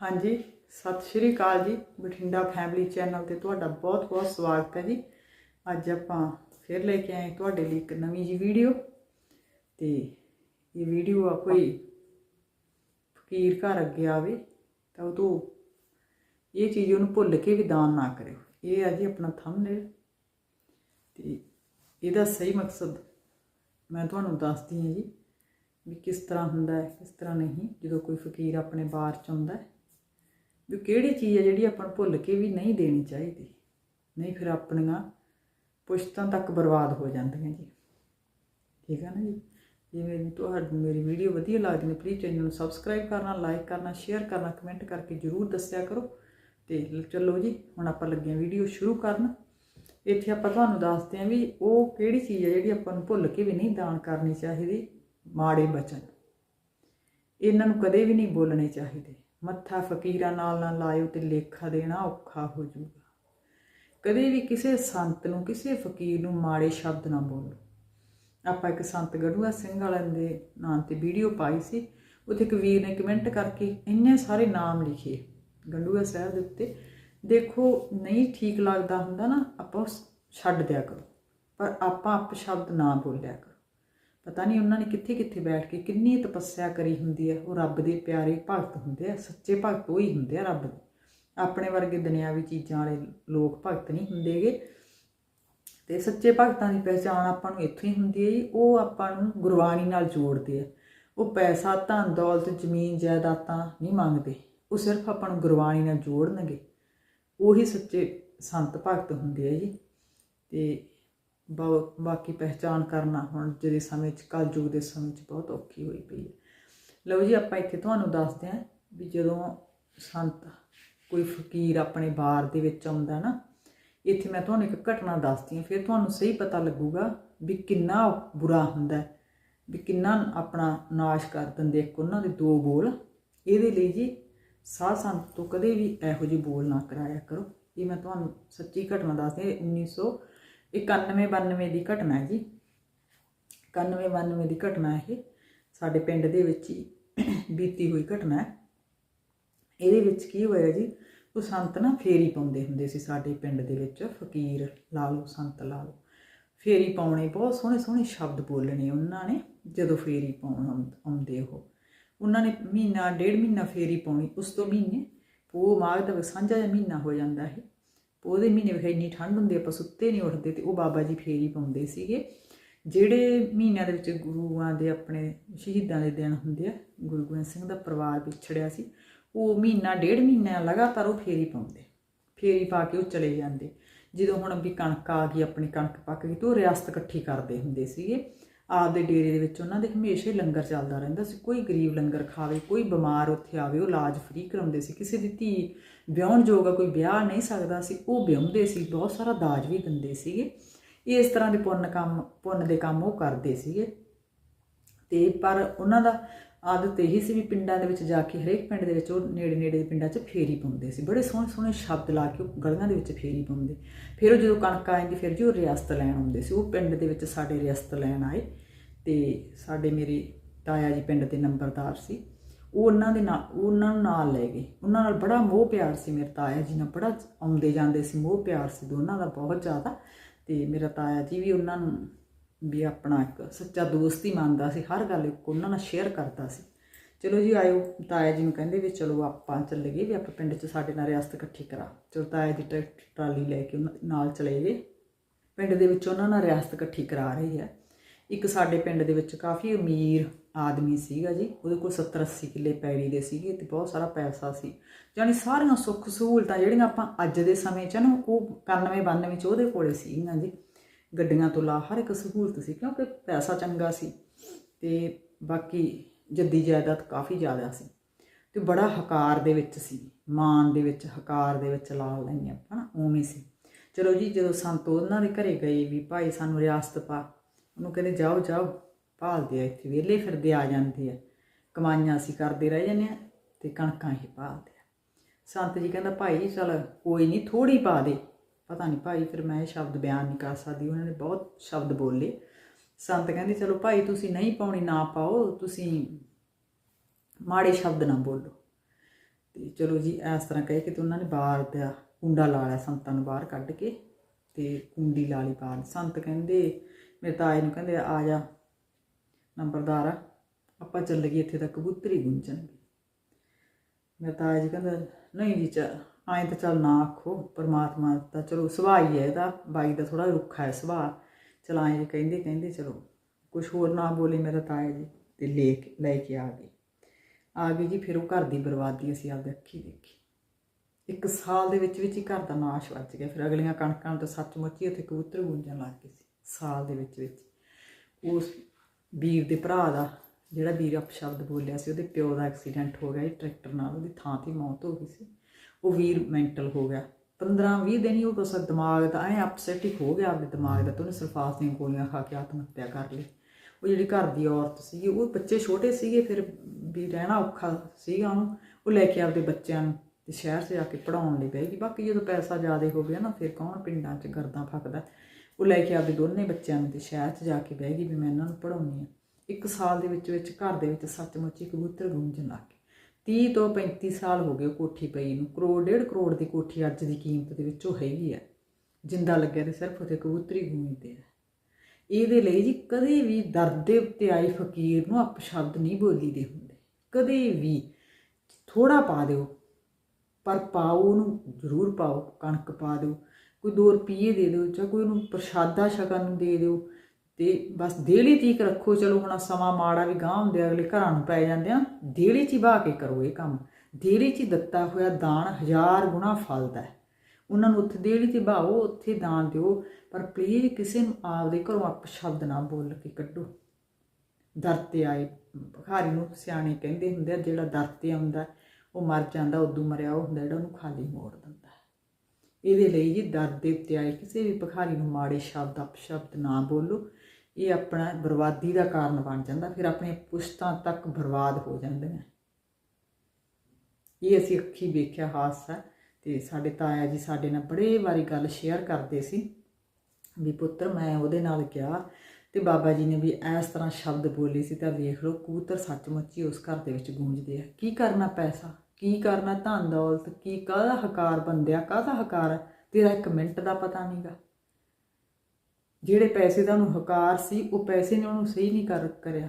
ਹਾਂਜੀ, ਸਤਿ ਸ਼੍ਰੀ ਅਕਾਲ ਜੀ। ਬਠਿੰਡਾ ਫੈਮਿਲੀ ਚੈਨਲ ਤੇ ਤੁਹਾਡਾ ਬਹੁਤ-ਬਹੁਤ ਸਵਾਗਤ ਹੈ ਜੀ। ਅੱਜ ਆਪਾਂ ਫਿਰ ਲੈ ਕੇ ਆਏ ਤੁਹਾਡੇ ਲਈ ਇੱਕ ਨਵੀਂ ਜੀ ਵੀਡੀਓ ਤੇ ਇਹ ਵੀਡੀਓ ਆ ਕੋਈ ਫਕੀਰ ਘਰ ਅੱਗੇ ਆਵੇ ਤਾਂ ਉਹ ਤੋਂ ਇਹ ਚੀਜ਼ ਉਹਨੂੰ ਭੁੱਲ ਕੇ ਵੀ ਦਾਨ ਨਾ ਕਰਿਓ ਇਹ ਆ ਜੀ ਆਪਣਾ ਥੰਬਨੇਲ ਤੇ ਇਹਦਾ ਸਹੀ ਮਕਸਦ ਮੈਂ ਤੁਹਾਨੂੰ ਦੱਸਦੀ ਹਾਂ ਜੀ ਵੀ ਕਿਸ ਤਰ੍ਹਾਂ ਹੁੰਦਾ ਹੈ, ਕਿਸ ਤਰ੍ਹਾਂ ਨਹੀਂ। ਜਦੋਂ ਕੋਈ ਫਕੀਰ ਆਪਣੇ ਬਾਰ ਚ ਆਉਂਦਾ ਹੈ ਵੀ ਕਿਹੜੀ ਚੀਜ਼ ਹੈ ਜਿਹੜੀ ਆਪਾਂ ਨੂੰ ਭੁੱਲ ਕੇ ਵੀ ਨਹੀਂ ਦੇਣੀ ਚਾਹੀਦੀ? ਨਹੀਂ ਫਿਰ ਆਪਣੀਆਂ ਪੁਸ਼ਤਾਂ ਤੱਕ ਬਰਬਾਦ ਹੋ ਜਾਂਦੀਆਂ ਜੀ। ਠੀਕ ਹੈ ਨਾ ਜੀ? ਜਿਵੇਂ ਤੁਹਾਨੂੰ ਮੇਰੀ ਵੀਡੀਓ ਵਧੀਆ ਲੱਗਦੀ ਹੈ ਪਲੀਜ਼ ਚੈਨਲ ਨੂੰ ਸਬਸਕ੍ਰਾਈਬ ਕਰਨਾ ਲਾਈਕ ਕਰਨਾ ਸ਼ੇਅਰ ਕਰਨਾ ਕਮੈਂਟ ਕਰਕੇ ਜਰੂਰ ਦੱਸਿਆ ਕਰੋ। ਤੇ ਚਲੋ ਜੀ, ਹੁਣ ਆਪਾਂ ਲੱਗੇ ਹਾਂ ਵੀਡੀਓ ਸ਼ੁਰੂ ਕਰਨ। ਇੱਥੇ ਆਪਾਂ ਤੁਹਾਨੂੰ ਦੱਸਦੇ ਹਾਂ ਵੀ ਉਹ ਕਿਹੜੀ ਚੀਜ਼ ਹੈ ਜਿਹੜੀ ਆਪਾਂ ਨੂੰ ਭੁੱਲ ਕੇ ਵੀ ਨਹੀਂ ਦਾਨ ਕਰਨੀ ਚਾਹੀਦੀ? ਮਾੜੇ ਬਚਨ। ਇਹਨਾਂ ਨੂੰ ਕਦੇ ਵੀ ਨਹੀਂ ਬੋਲਣੇ ਚਾਹੀਦੇ। ਮੱਥਾ ਫਕੀਰਾਂ ਨਾਲ ਨਾ ਲਾਇਓ ਤੇ ਲੇਖਾ ਦੇਣਾ ਔਖਾ ਹੋ ਜਾਊਗਾ। ਕਦੇ ਵੀ ਕਿਸੇ ਸੰਤ ਨੂੰ, ਕਿਸੇ ਫਕੀਰ ਨੂੰ ਮਾੜੇ ਸ਼ਬਦ ਨਾ ਬੋਲੋ। ਆਪਾਂ ਇੱਕ ਸੰਤ ਗੜੂਆ ਸਿੰਘ ਵਾਲਿਆਂ ਦੇ ਨਾਮ ਤੇ ਵੀਡੀਓ ਪਾਈ ਸੀ। ਉੱਥੇ ਇੱਕ ਵੀਰ ਨੇ ਕਮੈਂਟ ਕਰਕੇ ਇੰਨੇ ਸਾਰੇ ਨਾਮ ਲਿਖੇ ਗੰਡੂਆ ਸਾਹਿਬ ਦੇ ਉੱਤੇ। ਦੇਖੋ, ਨਹੀਂ ਠੀਕ ਲੱਗਦਾ ਹੁੰਦਾ ਨਾ, ਆਪਾਂ ਉਸ ਛੱਡ ਦਿਆ ਕਰੋ। ਪਰ ਆਪਾਂ ਅਪ ਸ਼ਬਦ ਨਾ ਬੋਲਿਆ ਕਰੋ। ਪਤਾ ਨਹੀਂ ਉਹਨਾਂ ਨੇ ਕਿੱਥੇ ਕਿੱਥੇ ਬੈਠ ਕੇ ਕਿੰਨੀ ਤਪੱਸਿਆ ਕਰੀ ਹੁੰਦੀ ਹੈ, ਉਹ ਰੱਬ ਦੇ ਪਿਆਰੇ ਭਗਤ ਹੁੰਦੇ ਆ, ਸੱਚੇ ਭਗਤ ਉਹ ਹੀ ਹੁੰਦੇ ਆ ਰੱਬ ਦੇ। ਆਪਣੇ ਵਰਗੇ ਦੁਨਿਆਵੀ ਚੀਜ਼ਾਂ ਵਾਲੇ ਲੋਕ ਭਗਤ ਨਹੀਂ ਹੁੰਦੇਗੇ ਤੇ ਸੱਚੇ ਭਗਤਾਂ ਦੀ ਪਹਿਚਾਣ ਆਪਾਂ ਨੂੰ ਇੱਥੋਂ ਹੀ ਹੁੰਦੀ ਹੈ ਜੀ, ਉਹ ਆਪਾਂ ਨੂੰ ਗੁਰਬਾਣੀ ਨਾਲ ਜੋੜਦੇ ਆ। ਉਹ ਪੈਸਾ, ਧਨ, ਦੌਲਤ, ਜ਼ਮੀਨ, ਜਾਇਦਾਦਾਂ ਨਹੀਂ ਮੰਗਦੇ। ਉਹ ਸਿਰਫ ਆਪਾਂ ਨੂੰ ਗੁਰਬਾਣੀ ਨਾਲ ਜੋੜਨਗੇ। ਉਹੀ ਸੱਚੇ ਸੰਤ ਭਗਤ ਹੁੰਦੇ ਆ ਜੀ। ਤੇ ਬਾਕੀ ਪਹਿਚਾਨ ਕਰਨਾ ਹੁਣ ਜਿਹੜੇ ਸਮੇਂ 'ਚ, ਕਲਯੁਗ ਦੇ ਸਮੇਂ 'ਚ ਬਹੁਤ ਔਖੀ ਹੋਈ ਪਈ ਹੈ। ਲਓ ਜੀ, ਆਪਾਂ ਇੱਥੇ ਤੁਹਾਨੂੰ ਦੱਸਦੇ ਹਾਂ ਵੀ ਜਦੋਂ ਸੰਤ ਕੋਈ ਫਕੀਰ ਆਪਣੇ ਬਾਰ ਦੇ ਵਿੱਚ ਆਉਂਦਾ ਨਾ, ਇੱਥੇ ਮੈਂ ਤੁਹਾਨੂੰ ਇੱਕ ਘਟਨਾ ਦੱਸਦੀ ਹਾਂ, ਫਿਰ ਤੁਹਾਨੂੰ ਸਹੀ ਪਤਾ ਲੱਗੂਗਾ ਵੀ ਕਿੰਨਾ ਬੁਰਾ ਹੁੰਦਾ ਵੀ ਕਿੰਨਾ ਆਪਣਾ ਨਾਸ਼ ਕਰ ਦਿੰਦੇ ਇੱਕ ਉਹਨਾਂ ਦੇ ਦੋ ਬੋਲ। ਇਹਦੇ ਲਈ ਜੀ ਸਾਧ ਸੰਤ ਤੋਂ ਕਦੇ ਵੀ ਇਹੋ ਜਿਹੇ ਬੋਲ ਨਾ ਕਰਾਇਆ ਕਰੋ। ਇਹ ਮੈਂ ਤੁਹਾਨੂੰ ਸੱਚੀ ਘਟਨਾ ਦੱਸਦੀ ਹਾਂ 1900 91 92 ਦੀ ਘਟਨਾ ਹੈ ਜੀ। 91 92 ਦੀ ਘਟਨਾ ਇਹ ਸਾਡੇ ਪਿੰਡ ਦੇ ਵਿੱਚ ਹੀ ਬੀਤੀ ਹੋਈ ਘਟਨਾ ਹੈ। ਇਹਦੇ ਵਿੱਚ ਕੀ ਹੋਇਆ ਜੀ, ਉਹ ਸੰਤ ਨਾ ਫੇਰੀ ਪਾਉਂਦੇ ਹੁੰਦੇ ਸੀ ਸਾਡੇ ਪਿੰਡ ਦੇ ਵਿੱਚ, ਫਕੀਰ ਲਾ ਲਓ ਸੰਤ ਲਾ ਲਓ ਫੇਰੀ ਪਾਉਣੇ, ਬਹੁਤ ਸੋਹਣੇ ਸੋਹਣੇ ਸ਼ਬਦ ਬੋਲਣੇ ਉਹਨਾਂ ਨੇ, ਜਦੋਂ ਫੇਰੀ ਪਾਉਣ ਆਉਂ- ਆਉਂਦੇ ਉਹ। ਉਹਨਾਂ ਨੇ ਮਹੀਨਾ, ਡੇਢ ਮਹੀਨਾ ਫੇਰੀ ਪਾਉਣੀ, ਉਸ ਤੋਂ ਮਹੀਨੇ ਪੋ ਮਾਘ ਦਾ ਸਾਂਝਾ ਜਿਹਾ ਮਹੀਨਾ ਹੋ ਜਾਂਦਾ ਹੈ ਉਹਦੇ ਮਹੀਨੇ ਵਿਖੇ ਇੰਨੀ ਠੰਡ ਹੁੰਦੀ, ਆਪਾਂ ਸੁੱਤੇ ਨਹੀਂ ਉੱਠਦੇ ਤੇ ਉਹ ਬਾਬਾ ਜੀ ਫੇਰੀ ਪਾਉਂਦੇ ਸੀਗੇ। ਜਿਹੜੇ ਮਹੀਨਿਆਂ ਦੇ ਵਿੱਚ ਗੁਰੂਆਂ ਦੇ ਆਪਣੇ ਸ਼ਹੀਦਾਂ ਦੇ ਦਿਨ ਹੁੰਦੇ ਆ, ਗੁਰੂ ਗੋਬਿੰਦ ਸਿੰਘ ਦਾ ਪਰਿਵਾਰ ਵਿਛੜਿਆ ਸੀ, ਉਹ ਮਹੀਨਾ, ਡੇਢ ਮਹੀਨਾ ਲਗਾਤਾਰ ਉਹ ਫੇਰੀ ਪਾਉਂਦੇ, ਫੇਰੀ ਪਾ ਕੇ ਉਹ ਚਲੇ ਜਾਂਦੇ। ਜਦੋਂ ਹੁਣ ਵੀ ਕਣਕ ਆ ਗਈ, ਆਪਣੀ ਕਣਕ ਪੱਕ ਗਈ ਤੇ ਉਹ ਰਿਆਸਤ ਇਕੱਠੀ ਕਰਦੇ ਹੁੰਦੇ ਸੀਗੇ। ਆਪਦੇ ਡੇਰੇ ਦੇ ਵਿੱਚ ਉਹਨਾਂ ਦੇ ਹਮੇਸ਼ਾ ਹੀ ਲੰਗਰ ਚੱਲਦਾ ਰਹਿੰਦਾ ਸੀ। ਕੋਈ ਗਰੀਬ ਲੰਗਰ ਖਾਵੇ, ਕੋਈ ਬਿਮਾਰ ਉੱਥੇ ਆਵੇ, ਉਹ ਇਲਾਜ ਫ੍ਰੀ ਕਰਾਉਂਦੇ ਸੀ। ਕਿਸੇ ਦੀ ਧੀ ਵਿਆਹਣ ਜੋਗਾ ਕੋਈ ਵਿਆਹ ਨਹੀਂ ਸਕਦਾ ਸੀ, ਉਹ ਵਿਆਹੁੰਦੇ ਸੀ, ਬਹੁਤ ਸਾਰਾ ਦਾਜ ਵੀ ਦਿੰਦੇ ਸੀਗੇ। ਇਸ ਤਰ੍ਹਾਂ ਦੇ ਪੁੰਨ ਕੰਮ, ਪੁੰਨ ਦੇ ਕੰਮ ਉਹ ਕਰਦੇ ਸੀਗੇ। ਤੇ ਪਰ ਉਹਨਾਂ ਦਾ ਆਦਤ ਇਹੀ ਸੀ ਵੀ ਪਿੰਡਾਂ ਦੇ ਵਿੱਚ ਜਾ ਕੇ ਹਰੇਕ ਪਿੰਡ ਦੇ ਵਿੱਚ ਉਹ ਨੇੜੇ ਨੇੜੇ ਦੇ ਪਿੰਡਾਂ 'ਚ ਫੇਰੀ ਪਾਉਂਦੇ ਸੀ। ਬੜੇ ਸੋਹਣੇ ਸੋਹਣੇ ਸ਼ਬਦ ਲਾ ਕੇ ਉਹ ਗਲੀਆਂ ਦੇ ਵਿੱਚ ਫੇਰੀ ਪਾਉਂਦੇ। ਫਿਰ ਉਹ ਜਦੋਂ ਕਣਕ ਆ ਜਾਂਦੀ ਫਿਰ ਜੀ ਉਹ ਰਿਆਸਤ ਲੈਣ ਆਉਂਦੇ ਸੀ। ਉਹ ਪਿੰਡ ਦੇ ਵਿੱਚ ਸਾਡੇ ਰਿਆਸਤ ਲੈਣ ਆਏ ਤੇ ਸਾਡੇ ਮੇਰੇ ਤਾਇਆ ਜੀ ਪਿੰਡ ਦੇ ਨੰਬਰਦਾਰ ਸੀ। ਉਹ ਉਹਨਾਂ ਦੇ ਨਾਲ, ਉਹ ਉਹਨਾਂ ਨੂੰ ਨਾਲ ਲੈ ਗਏ। ਉਹਨਾਂ ਨਾਲ ਬੜਾ ਮੋਹ ਪਿਆਰ ਸੀ ਮੇਰੇ ਤਾਇਆ ਜੀ ਨਾਲ। ਬੜਾ ਆਉਂਦੇ ਜਾਂਦੇ ਸੀ, ਮੋਹ ਪਿਆਰ ਸੀ ਦੋਨਾਂ ਦਾ ਬਹੁਤ ਜ਼ਿਆਦਾ। ਤੇ ਮੇਰਾ ਤਾਇਆ ਜੀ ਵੀ ਉਹਨਾਂ ਨੂੰ ਵੀ ਆਪਣਾ ਇੱਕ ਸੱਚਾ ਦੋਸਤ ਹੀ ਮੰਨਦਾ ਸੀ, ਹਰ ਗੱਲ ਇੱਕ ਉਹਨਾਂ ਨਾਲ ਸ਼ੇਅਰ ਕਰਦਾ ਸੀ। ਚਲੋ ਜੀ ਆਇਓ, ਤਾਇਆ ਜੀ ਨੂੰ ਕਹਿੰਦੇ ਵੀ ਚਲੋ ਆਪਾਂ ਚੱਲੀਏ ਵੀ ਆਪਾਂ ਪਿੰਡ 'ਚ ਸਾਡੇ ਨਾਲ ਰਿਆਸਤ ਇਕੱਠੀ ਕਰਾ। ਚਲੋ ਤਾਇਆ ਜੀ ਟਰੈਕਟਰ ਟਰਾਲੀ ਲੈ ਕੇ ਉਹਨਾਂ ਨਾਲ ਚਲੇ ਗਏ। ਪਿੰਡ ਦੇ ਵਿੱਚ ਉਹਨਾਂ ਨਾਲ ਰਿਆਸਤ ਇਕੱਠੀ ਕਰਾ ਰਹੀ ਹੈ। ਇੱਕ ਸਾਡੇ ਪਿੰਡ ਦੇ ਵਿੱਚ ਕਾਫੀ ਅਮੀਰ ਆਦਮੀ ਸੀਗਾ ਜੀ, ਉਹਦੇ ਕੋਲ 70 80 ਕਿੱਲੇ ਪੈੜੀ ਦੇ ਸੀਗੇ ਤੇ ਬਹੁਤ ਸਾਰਾ ਪੈਸਾ ਸੀ। ਯਾਨੀ ਸਾਰੀਆਂ ਸੁੱਖ ਸਹੂਲਤਾਂ ਜਿਹੜੀਆਂ ਆਪਾਂ ਅੱਜ ਦੇ ਸਮੇਂ 'ਚ ਨਾ ਉਹ 91 92 'ਚ ਉਹਦੇ ਕੋਲੇ ਸੀਗੀਆਂ ਜੀ। ਗੱਡੀਆਂ ਤੋਂ ਲਾ, ਹਰ ਇੱਕ ਸਹੂਲਤ ਸੀ, ਕਿਉਂਕਿ ਪੈਸਾ ਚੰਗਾ ਸੀ ਤੇ ਬਾਕੀ ਜੱਦੀ ਜਾਇਦਾਦ ਕਾਫੀ ਜ਼ਿਆਦਾ ਸੀ ਤੇ ਬੜਾ ਹਕਾਰ ਦੇ ਵਿੱਚ ਸੀ ਮਾਨ ਦੇ ਵਿੱਚ, ਹਕਾਰ ਦੇ ਵਿੱਚ ਲਾ ਲੈਂਦੇ ਆਪਾਂ ਨਾ ਉਵੇਂ ਸੀ। ਚਲੋ ਜੀ, ਜਦੋਂ ਸੰਤ ਉਹਨਾਂ ਦੇ ਘਰੇ ਗਏ ਵੀ ਭਾਈ ਸਾਨੂੰ ਰਿਆਸਤ ਪਾ, ਉਹਨੂੰ ਕਹਿੰਦੇ, ਜਾਓ ਜਾਓ, ਭਾਲਦੇ ਆ ਇੱਥੇ, ਵਿਹਲੇ ਫਿਰਦੇ ਆ ਜਾਂਦੇ ਆ, ਕਮਾਈਆਂ ਅਸੀਂ ਕਰਦੇ ਰਹਿ ਜਾਂਦੇ ਆ ਤੇ ਕਣਕਾਂ ਹੀ ਭਾਲਦੇ ਆ। ਸੰਤ ਜੀ ਕਹਿੰਦਾ, ਭਾਈ, ਚਲ ਕੋਈ ਨਹੀਂ ਥੋੜੀ ਪਾ ਦੇ। ਪਤਾ ਨਹੀਂ ਭਾਈ, ਫਿਰ ਮੈਂ ਇਹ ਸ਼ਬਦ ਬਿਆਨ ਨਹੀਂ ਕਰ ਸਕਦੀ, ਉਹਨਾਂ ਨੇ ਬਹੁਤ ਸ਼ਬਦ ਬੋਲੇ। ਸੰਤ ਕਹਿੰਦੇ, ਚਲੋ ਭਾਈ, ਤੁਸੀਂ ਨਹੀਂ ਪਾਉਣੀ, ਨਾ ਪਾਓ, ਤੁਸੀਂ ਮਾੜੇ ਸ਼ਬਦ ਨਾ ਬੋਲੋ। ਤੇ ਚਲੋ ਜੀ, ਇਸ ਤਰ੍ਹਾਂ ਕਹੇ ਕਿ ਤੇ ਉਹਨਾਂ ਨੇ ਬਾਹਰ ਦਾ ਕੁੰਡਾ ਲਾ ਲਿਆ ਸੰਤਾਂ ਨੂੰ ਬਾਹਰ ਕੱਢ ਕੇ ਤੇ ਕੁੰਡੀ ਲਾ ਲਈ ਬਾਹਰ। ਸੰਤ ਕਹਿੰਦੇ, ਮੇਰੇ ਤਾਏ ਨੂੰ ਕਹਿੰਦੇ, ਆ ਜਾ, ਨੰਬਰਦਾਰ, ਆਪਾਂ ਚੱਲ ਗਏ, ਇੱਥੇ ਤਾਂ ਕਬੂਤਰੀ ਗੁੰਜਣਗੇ ਮੇਰੇ ਤਾਇਆ ਜੀ ਕਹਿੰਦਾ, ਨਹੀਂ ਜੀ ਚਾ ਐਂ ਤਾਂ ਚੱਲ ਨਾ ਆਖੋ, ਪਰਮਾਤਮਾ ਦਾ ਚਲੋ ਸੁਭਾਅ ਹੀ ਹੈ ਇਹਦਾ, ਬਾਈ ਦਾ ਥੋੜਾ ਰੁੱਖਾ ਹੈ ਸੁਭਾਅ। ਚਲ ਐਂ ਜੀ ਕਹਿੰਦੇ ਕਹਿੰਦੇ ਚਲੋ ਕੁਝ ਹੋਰ ਨਾ ਬੋਲੇ ਮੇਰਾ ਤਾਇਆ ਜੀ ਤੇ ਲੈ ਕੇ ਲੈ ਕੇ ਆ ਗਏ। ਆ ਗਏ ਜੀ, ਫਿਰ ਉਹ ਘਰ ਦੀ ਬਰਬਾਦੀ ਅਸੀਂ ਆਪਦੇ ਅੱਖੀ ਦੇਖੀ। ਇੱਕ ਸਾਲ ਦੇ ਵਿੱਚ ਵਿੱਚ ਹੀ ਘਰ ਦਾ ਨਾਸ਼ ਵੱਜ ਗਿਆ, ਫਿਰ ਅਗਲੀਆਂ ਕਣਕਾਂ ਤੋਂ ਸੱਚਮੁੱਚ ਹੀ ਉੱਥੇ ਕਬੂਤਰ ਗੂੰਜਣ ਲੱਗ ਗਏ ਸੀ, ਸਾਲ ਦੇ ਵਿੱਚ ਵਿੱਚ। ਉਸ ਵੀਰ ਦੇ ਭਰਾ ਦਾ, ਜਿਹੜਾ ਵੀਰ ਅਪਸ਼ਬਦ ਬੋਲਿਆ ਸੀ, ਉਹਦੇ ਪਿਓ ਦਾ ਐਕਸੀਡੈਂਟ ਹੋ ਗਿਆ ਜੀ, ਟਰੈਕਟਰ ਨਾਲ, ਉਹਦੀ ਥਾਂ ਤੇ ਮੌਤ ਹੋ ਗਈ ਸੀ। ਉਹ ਵੀਰ ਮੈਂਟਲ ਹੋ ਗਿਆ। 15 20 ਦਿਨ ਹੀ ਉਹ ਬਸ ਦਿਮਾਗ ਦਾ ਐ ਅਪਸੈਟ ਹੀ ਹੋ ਗਿਆ ਆਪਣੇ ਦਿਮਾਗ ਦਾ, ਤੇ ਉਹਨੇ ਸਲਫਾਸ ਦੀਆਂ ਗੋਲੀਆਂ ਖਾ ਕੇ ਆਤਮ ਹੱਤਿਆ ਕਰ ਲਈ। ਉਹ ਜਿਹੜੀ ਘਰ ਦੀ ਔਰਤ ਸੀਗੀ, ਉਹ ਬੱਚੇ ਛੋਟੇ ਸੀਗੇ, ਫਿਰ ਵੀ ਰਹਿਣਾ ਔਖਾ ਸੀਗਾ ਉਹਨੂੰ। ਉਹ ਲੈ ਕੇ ਆਪਦੇ ਬੱਚਿਆਂ ਨੂੰ ਤੇ ਸ਼ਹਿਰ 'ਚ ਜਾ ਕੇ ਪੜਾਉਣ ਲਈ ਬਹਿ ਗਈ। ਬਾਕੀ ਜਦੋਂ ਪੈਸਾ ਜ਼ਿਆਦਾ ਹੋ ਗਿਆ ਨਾ, ਫਿਰ ਕੌਣ ਪਿੰਡਾਂ 'ਚ ਗਰਦਾਂ ਫੱਕਦਾ? ਉਹ ਲੈ ਕੇ ਆਪਦੇ ਦੋਨੇ ਬੱਚਿਆਂ ਨੂੰ ਤੇ ਸ਼ਹਿਰ 'ਚ ਜਾ ਕੇ ਬਹਿ ਗਈ ਵੀ ਮੈਂ ਇਹਨਾਂ ਨੂੰ ਪੜਾਉਣੀ ਆ ਇੱਕ ਸਾਲ ਦੇ ਵਿੱਚ ਵਿੱਚ ਘਰ ਦੇ ਵਿੱਚ ਸੱਚਮੁੱਚ ਹੀ ਕਬੂਤਰ ਗੂੰਜਣ ਲੱਗ ਗਏ 30 ਤੋਂ 35 ਸਾਲ ਹੋ ਗਏ ਉਹ ਕੋਠੀ ਪਈ ਨੂੰ। ਕਰੋੜ, ਡੇਢ ਕਰੋੜ ਦੀ ਕੋਠੀ ਅੱਜ ਦੀ ਕੀਮਤ ਦੇ ਵਿੱਚ ਉਹ ਹੈਗੀ ਆ। ਜਿੰਦਾ ਲੱਗਿਆ ਤੇ ਸਿਰਫ ਉੱਥੇ ਕਬੂਤਰੀ ਗੂੰਜਦੇ ਆ। ਇਹਦੇ ਲਈ ਜੀ ਕਦੇ ਵੀ ਦਰਦ ਦੇ ਉੱਤੇ ਆਈ ਫਕੀਰ ਨੂੰ ਅਪਸ਼ਬਦ ਨਹੀਂ ਬੋਲੀ ਦੇ ਹੁੰਦੇ। ਕਦੇ ਵੀ ਥੋੜਾ ਪਾ ਦਿਓ, ਪਰ ਪਾਓ ਉਹਨੂੰ, ਜ਼ਰੂਰ ਪਾਓ, ਕਣਕ ਪਾ ਦਿਓ। ਕੋਈ 2 ਰੁਪਏ ਦੇ ਦਿਓ ਜਾਂ ਕੋਈ ਉਹਨੂੰ ਪ੍ਰਸ਼ਾਦਾ ਛਕਣ ਨੂੰ ਦੇ ਦਿਓ ਤੇ ਬਸ ਦੇਲੀ ਤੀਕ ਰੱਖੋ, ਚਲੋ ਹੁਣ ਸਮਾਂ ਮਾੜਾ ਵੀ ਗਾਂ ਹੁੰਦੇ ਅਗਲੇ ਘਰਾਂ ਨੂੰ ਪੈ ਜਾਂਦੇ ਆ। ਦੇਲੀ ਚ ਹੀ ਕੇ ਕਰੋ ਇਹ ਕੰਮ। ਦੇਲੀ ਚ ਹੀ ਦਿੱਤਾ ਹੋਇਆ ਦਾਨ ਹਜ਼ਾਰ ਗੁਣਾ ਫਲਦਾ ਹੈ। ਉਹਨਾਂ ਨੂੰ ਉੱਥੇ ਦੇਲੀ ਤੇ ਬਾਹੋ ਉੱਥੇ ਦਾਨ ਦਿਓ। ਪਰ ਪਲੀਜ਼ ਕਿਸੇ ਨੂੰ ਆਪਦੇ ਘਰੋਂ ਆਪ ਸ਼ਬਦ ਨਾ ਬੋਲ ਕੇ ਕੱਢੋ। ਦਰ ਤੇ ਆਏ। ਭਿਖਾਰੀ ਨੂੰ ਸਿਆਣੇ ਕਹਿੰਦੇ ਹੁੰਦੇ ਆ, ਜਿਹੜਾ ਦਰ ਤੇ ਆਉਂਦਾ, ਉਹ ਮਰ ਜਾਂਦਾ, ਉਦੋਂ ਮਰਿਆ ਉਹ ਹੁੰਦਾ, ਜਿਹੜਾ ਉਹਨੂੰ ਖਾਲੀ ਮੋੜ ਦਿੰਦਾ। ਇਹਦੇ ਲਈ ਜੀ ਦਰ ਦੇ ਉੱਤੇ ਆਏ, ਕਿਸੇ ਵੀ ਭਿਖਾਰੀ ਨੂੰ ਮਾੜੇ ਸ਼ਬਦ, ਅਪਸ਼ਬਦ ਨਾ ਬੋਲੋ। ਇਹ ਆਪਣਾ ਬਰਬਾਦੀ ਦਾ ਕਾਰਨ ਬਣ ਜਾਂਦਾ, ਫਿਰ ਆਪਣੀਆਂ ਪੁਸ਼ਤਾਂ ਤੱਕ ਬਰਬਾਦ ਹੋ ਜਾਂਦੇ ਨੇ ਇਹ ਅਸੀਂ ਅੱਖੀ ਵੇਖਿਆ ਹਾਦਸਾ ਤੇ ਸਾਡੇ ਤਾਇਆ ਜੀ ਸਾਡੇ ਨਾਲ ਬੜੇ ਵਾਰੀ ਗੱਲ ਸ਼ੇਅਰ ਕਰਦੇ ਸੀ ਵੀ ਪੁੱਤਰ, ਮੈਂ ਉਹਦੇ ਨਾਲ ਗਿਆ ਤੇ ਬਾਬਾ ਜੀ ਨੇ ਵੀ ਇਸ ਤਰ੍ਹਾਂ ਸ਼ਬਦ ਬੋਲੇ ਸੀ, ਤਾਂ ਵੇਖ ਲਓ ਕੂਤਰ ਸੱਚਮੁੱਚ ਹੀ ਉਸ ਘਰ ਦੇ ਵਿੱਚ ਗੂੰਜਦੇ ਆ। ਕੀ ਕਰਨਾ ਪੈਸਾ? ਕੀ ਕਰਨਾ ਧਨ ਦੌਲਤ? ਕੀ ਕਾਹਦਾ ਹਕਾਰ ਬੰਦਿਆ? ਕਾਹਦਾ ਹਕਾਰ? ਤੇਰਾ ਇੱਕ ਮਿੰਟ ਦਾ ਪਤਾ ਨਹੀਂਗਾ। ਜਿਹੜੇ ਪੈਸੇ ਦਾ ਉਹਨੂੰ ਹਕਾਰ ਸੀ, ਉਹ ਪੈਸੇ ਨੇ ਉਹਨੂੰ ਸਹੀ ਨਹੀਂ ਕਰ, ਕਰਿਆ।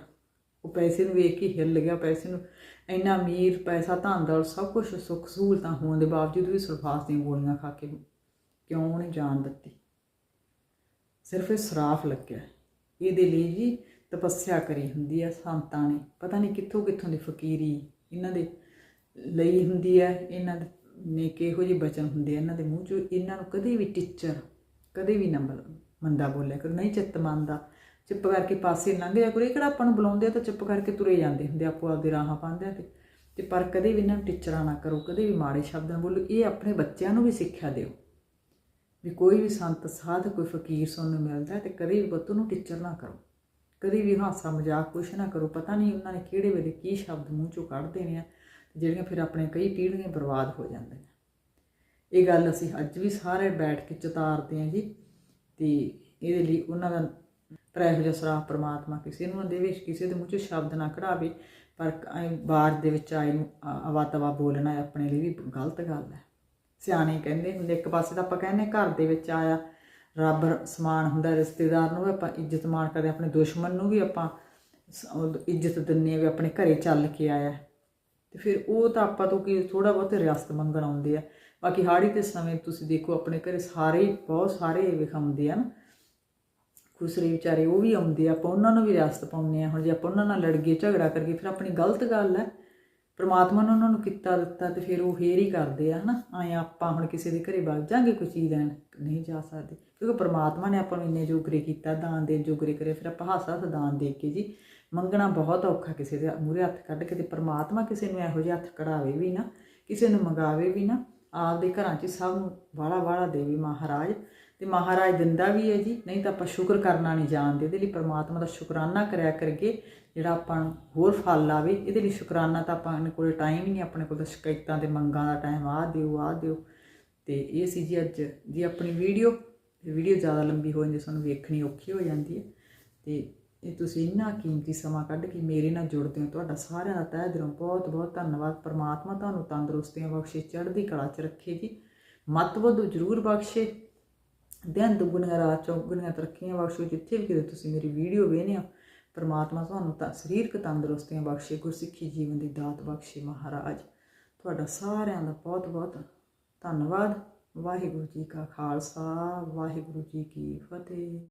ਉਹ ਪੈਸੇ ਨੂੰ ਵੇਖ ਕੇ ਹਿੱਲ ਗਿਆ, ਪੈਸੇ ਨੂੰ। ਇੰਨਾ ਅਮੀਰ, ਪੈਸਾ, ਧਨ ਦੌਲਤ, ਸਭ ਕੁਝ ਸੁੱਖ ਸਹੂਲਤਾਂ ਹੋਣ ਦੇ ਬਾਵਜੂਦ ਵੀ ਸੁਲਫਾਸ ਦੀਆਂ ਗੋਲੀਆਂ ਖਾ ਕੇ ਕਿਉਂ ਉਹਨੇ ਜਾਨ ਦਿੱਤੀ? ਸਿਰਫ ਇਹ ਸਰਾਫ ਲੱਗਿਆ। ਇਹਦੇ ਲਈ ਜੀ ਤਪੱਸਿਆ ਕਰੀ ਹੁੰਦੀ ਹੈ ਸੰਤਾਂ ਨੇ। ਪਤਾ ਨਹੀਂ ਕਿੱਥੋਂ ਕਿੱਥੋਂ ਦੀ ਫਕੀਰੀ, ਇਹਨਾਂ ਦੇ ਲਈ ਹੁੰਦੀ ਹੈ, ਇਹਨਾਂ ਦੇ ਨੇ ਕਿਹੋ ਜਿਹੇ ਬਚਨ ਹੁੰਦੇ ਆ, ਇਹਨਾਂ ਦੇ ਮੂੰਹ ਚੋਂ ਇਹਨਾਂ ਨੂੰ ਕਦੇ ਵੀ ਟੀਚਰ, ਕਦੇ ਵੀ ਨਾ ਬਲ- ਮੰਦਾ ਬੋਲਿਆ ਕਰੋ, ਨਹੀਂ ਚਿੱਤ ਮੰਨਦਾ। ਚੁੱਪ ਕਰਕੇ ਪਾਸੇ ਲੰਘ ਜਾ ਕਰੋ, ਇਹ ਕਿਹੜਾ ਆਪਾਂ ਨੂੰ ਬੁਲਾਉਂਦੇ ਆ ਤਾਂ ਚੁੱਪ ਕਰਕੇ ਤੁਰੇ ਜਾਂਦੇ ਹੁੰਦੇ ਆਪੋ ਆਪਦੇ ਰਾਹਾਂ ਪਾਉਂਦੇ ਆ ਤੇ ਤੇ ਪਰ ਕਦੇ ਵੀ ਇਹਨਾਂ ਨੂੰ ਟੀਚਰਾਂ ਨਾ ਕਰੋ, ਕਦੇ ਵੀ ਮਾੜੇ ਸ਼ਬਦਾਂ ਬੋਲੋ, ਇਹ ਆਪਣੇ ਬੱਚਿਆਂ ਨੂੰ ਵੀ ਸਿੱਖਿਆ ਦਿਓ। ਵੀ ਕੋਈ ਵੀ ਸੰਤ, ਸਾਧ, ਕੋਈ ਫਕੀਰ ਸੁਣਨ ਨੂੰ ਮਿਲਦਾ ਹੈ ਤੇ ਕਦੇ ਵੀ ਬੱਤੂ ਨੂੰ ਟੀਚਰ ਨਾ ਕਰੋ। ਕਦੇ ਵੀ ਹਾਸਾ ਮਜ਼ਾਕ ਕੁਛ ਨਾ ਕਰੋ, ਪਤਾ ਨਹੀਂ ਉਹਨਾਂ ਨੇ ਕਿਹੜੇ ਵੇਲੇ ਕੀ ਸ਼ਬਦ ਮੂੰਹ ਚੋਂ ਕੱਢ ਦੇਣੇ ਆ ਜਿਹੜੀਆਂ ਫਿਰ ਆਪਣੇ ਕਈ ਪੀੜ੍ਹੀਆਂ ਬਰਬਾਦ ਹੋ ਜਾਂਦੀਆਂ। ਇਹ ਗੱਲ ਅਸੀਂ ਅੱਜ ਵੀ ਸਾਰੇ ਬੈਠ ਕੇ ਚਿਤਾਰਦੇ ਹਾਂ ਜੀ ਤੇ ਇਹਦੇ ਲਈ ਉਹਨਾਂ ਦਾ ਪਰ ਇਹੋ ਜਿਹਾ ਸਰਾਪ ਪ੍ਰਮਾਤਮਾ ਕਿਸੇ ਨੂੰ ਨਾ ਦੇਵੇ, ਕਿਸੇ ਦੇ ਮੂੰਹ ਚੋਂ ਸ਼ਬਦ ਨਾ ਕਢਾਵੇ, ਪਰ ਬਾਹਰ ਦੇ ਵਿੱਚ ਆਏ ਨੂੰ ਅ- ਤਵਾ ਬੋਲਣਾ ਆਪਣੇ ਲਈ ਵੀ ਗਲਤ ਗੱਲ ਹੈ। ਸਿਆਣੇ ਕਹਿੰਦੇ ਹੁੰਦੇ, ਇੱਕ ਪਾਸੇ ਤਾਂ ਆਪਾਂ ਕਹਿੰਦੇ ਘਰ ਦੇ ਵਿੱਚ ਆਇਆ ਰੱਬ ਸਮਾਨ ਹੁੰਦਾ, ਰਿਸ਼ਤੇਦਾਰ ਨੂੰ ਵੀ ਆਪਾਂ ਇੱਜ਼ਤ ਮਾਣ ਕਰਦੇ ਆਪਣੇ ਦੁਸ਼ਮਣ ਨੂੰ ਵੀ ਆਪਾਂ ਸ- ਇੱਜ਼ਤ ਦਿੰਦੇ ਆ ਵੀ ਆਪਣੇ ਘਰੇ ਚੱਲ ਕੇ ਆਇਆ। ਤੇ ਫਿਰ ਉਹ ਤਾਂ ਆਪਾਂ ਤੋਂ ਕੀ ਥੋੜਾ ਬਹੁਤ ਰਿਆਸਤ ਮੰਗਣ ਆਉਂਦੇ ਆ। ਬਾਕੀ ਹਾੜੀ ਦੇ ਸਮੇਂ ਤੁਸੀਂ ਦੇਖੋ ਆਪਣੇ ਘਰੇ ਸਾਰੇ, ਬਹੁਤ ਸਾਰੇ ਵਿਖਾਉਂਦੇ ਆ ਨਾ। ਖੁਸਰੇ ਵਿਚਾਰੇ ਉਹ ਵੀ ਆਉਂਦੇ ਆ, ਆਪਾਂ ਉਹਨਾਂ ਨੂੰ ਵੀ ਰਿਆਸਤ ਪਾਉਂਦੇ ਆ। ਹੁਣ ਜੇ ਆਪਾਂ ਉਹਨਾਂ ਨਾਲ ਲੜ ਗਏ ਝਗੜਾ ਕਰਕੇ ਫਿਰ ਆਪਣੀ ਗਲਤ ਗੱਲ ਹੈ। ਪ੍ਰਮਾਤਮਾ ਨੇ ਉਹਨਾਂ ਨੂੰ ਕੀਤਾ ਦਿੱਤਾ ਤੇ ਫਿਰ ਉਹ ਫੇਰ ਹੀ ਕਰਦੇ ਆ, ਹਨਾ? ਆਏ ਆਪਾਂ ਹੁਣ ਕਿਸੇ ਦੇ ਘਰੇ ਵਗ ਜਾਾਂਗੇ, ਕੋਈ ਚੀਜ਼ ਲੈਣ ਨਹੀਂ ਜਾ ਸਕਦੇ। ਕਿਉਂਕਿ ਪ੍ਰਮਾਤਮਾ ਨੇ ਆਪਾਂ ਨੂੰ ਇੰਨੇ ਜੋਗਰੇ ਕੀਤਾ, ਦਾਨ ਦੇ ਜੋਗਰੇ ਕਰੇ, ਫਿਰ ਆਪਾਂ ਹਾਸਾ ਹੱਥ ਦਾਨ ਦੇ ਕੇ ਜੀ, ਮੰਗਣਾ ਬਹੁਤ ਔਖਾ ਕਿਸੇ ਦੇ ਮੂਹਰੇ ਹੱਥ ਕੱਢ ਕੇ ਤੇ ਪ੍ਰਮਾਤਮਾ ਕਿਸੇ ਨੂੰ ਇਹੋ ਜਿਹਾ ਹੱਥ ਕਢਾਵੇ ਵੀ ਨਾ, ਕਿਸੇ ਨੂੰ ਮੰਗਾਵੇ ਵੀ ਨਾ, ਆਪਦੇ ਘਰਾਂ 'ਚ ਸਭ ਨੂੰ ਵਾਲਾ ਵਾਲਾ ਦੇਵੇ ਮਹਾਰਾਜ ਤੇ ਮਹਾਰਾਜ ਦਿੰਦਾ ਵੀ ਹੈ ਜੀ, ਨਹੀਂ ਤਾਂ ਆਪਾਂ ਸ਼ੁਕਰ ਕਰਨਾ ਨਹੀਂ ਜਾਣਦੇ। ਇਹਦੇ ਲਈ ਪਰਮਾਤਮਾ ਦਾ ਸ਼ੁਕਰਾਨਾ ਕਰਿਆ ਕਰਕੇ ਜਿਹੜਾ ਆਪਾਂ ਨੂੰ ਹੋਰ ਫਲ ਆਵੇ ਇਹਦੇ ਲਈ ਸ਼ੁਕਰਾਨਾ ਤਾਂ ਆਪਾਂ ਕੋਲ ਟਾਈਮ ਹੀ ਨਹੀਂ, ਆਪਣੇ ਕੋਲ ਤਾਂ ਸ਼ਿਕਾਇਤਾਂ ਤੇ ਮੰਗਾਂ ਦਾ ਟਾਈਮ ਆਹ ਦਿਓ ਆਹ ਦਿਓ। ਤੇ ਇਹ ਸੀ ਜੀ ਅੱਜ ਦੀ ਆਪਣੀ ਵੀਡੀਓ ਵੀਡੀਓ ਜ਼ਿਆਦਾ ਲੰਬੀ ਹੋ ਜਾਂਦੀ, ਸਾਨੂੰ ਵੇਖਣੀ ਔਖੀ ਹੋ ਜਾਂਦੀ ਹੈ। ਤੇ ਇਹ ਤੁਸੀਂ ਇੰਨਾ ਕੀਮਤੀ ਸਮਾਂ ਕੱਢ ਕੇ ਮੇਰੇ ਨਾਲ ਜੁੜਦੇ ਹੋ, ਤੁਹਾਡਾ ਸਾਰਿਆਂ ਦਾ ਤਹਿ ਦਿਲੋਂ ਬਹੁਤ ਬਹੁਤ ਧੰਨਵਾਦ। ਪਰਮਾਤਮਾ ਤੁਹਾਨੂੰ ਤੰਦਰੁਸਤੀਆਂ ਬਖਸ਼ੇ, ਚੜ੍ਹਦੀ ਕਲਾ 'ਚ ਰੱਖੇ ਜੀ। ਮਤ ਵਧੋ, ਜ਼ਰੂਰ ਬਖਸ਼ੇ। ਦਿਨ ਦੁੱਗਣੀਆਂ, ਰਾਤ ਚੌਗਣੀਆਂ ਤਰੱਕੀਆਂ ਬਖਸ਼ੋ, ਜਿੱਥੇ ਵੀ ਕਿਤੇ ਤੁਸੀਂ ਮੇਰੀ ਵੀਡੀਓ ਵੇਖਦੇ ਹੋ, ਪਰਮਾਤਮਾ ਤੁਹਾਨੂੰ ਤਾਂ ਸਰੀਰਕ ਤੰਦਰੁਸਤੀਆਂ ਬਖਸ਼ੇ, ਗੁਰਸਿੱਖੀ ਜੀਵਨ ਦੀ ਦਾਤ ਬਖਸ਼ੇ ਮਹਾਰਾਜ। ਤੁਹਾਡਾ ਸਾਰਿਆਂ ਦਾ ਬਹੁਤ ਬਹੁਤ ਧੰਨਵਾਦ। ਵਾਹਿਗੁਰੂ ਜੀ ਕਾ ਖਾਲਸਾ, ਵਾਹਿਗੁਰੂ ਜੀ ਕੀ ਫਤਿਹ।